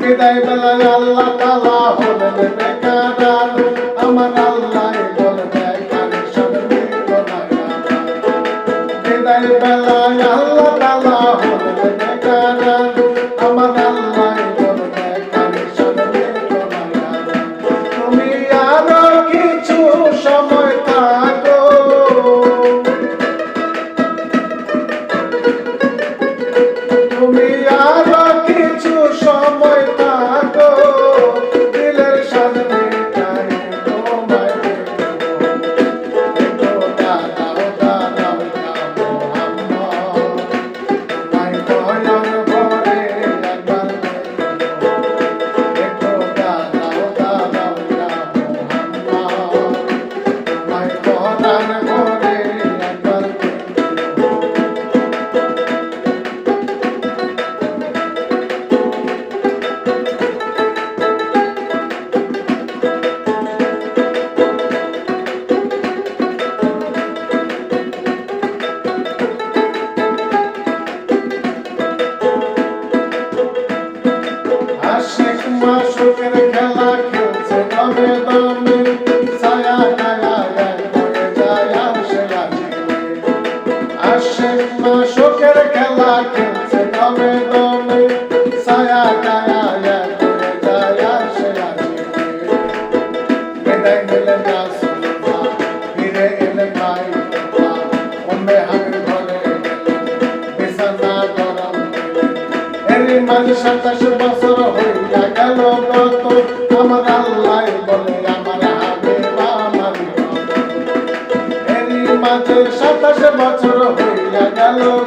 বিদায় বেলায় আল্লাহ তালা হলেন বেকার আমার আল্লাহ বলবে কানে সব বিদায় আল্লাহ আশ্বিন শোকের খেলা খেলছে তবে দমে ছায়া কায়া সাতাশ বছর হইয়া গেল গত আমার আল্লাহ বলে, আমার হাবে আমার মাঝে সাতাশ বছর হাবিব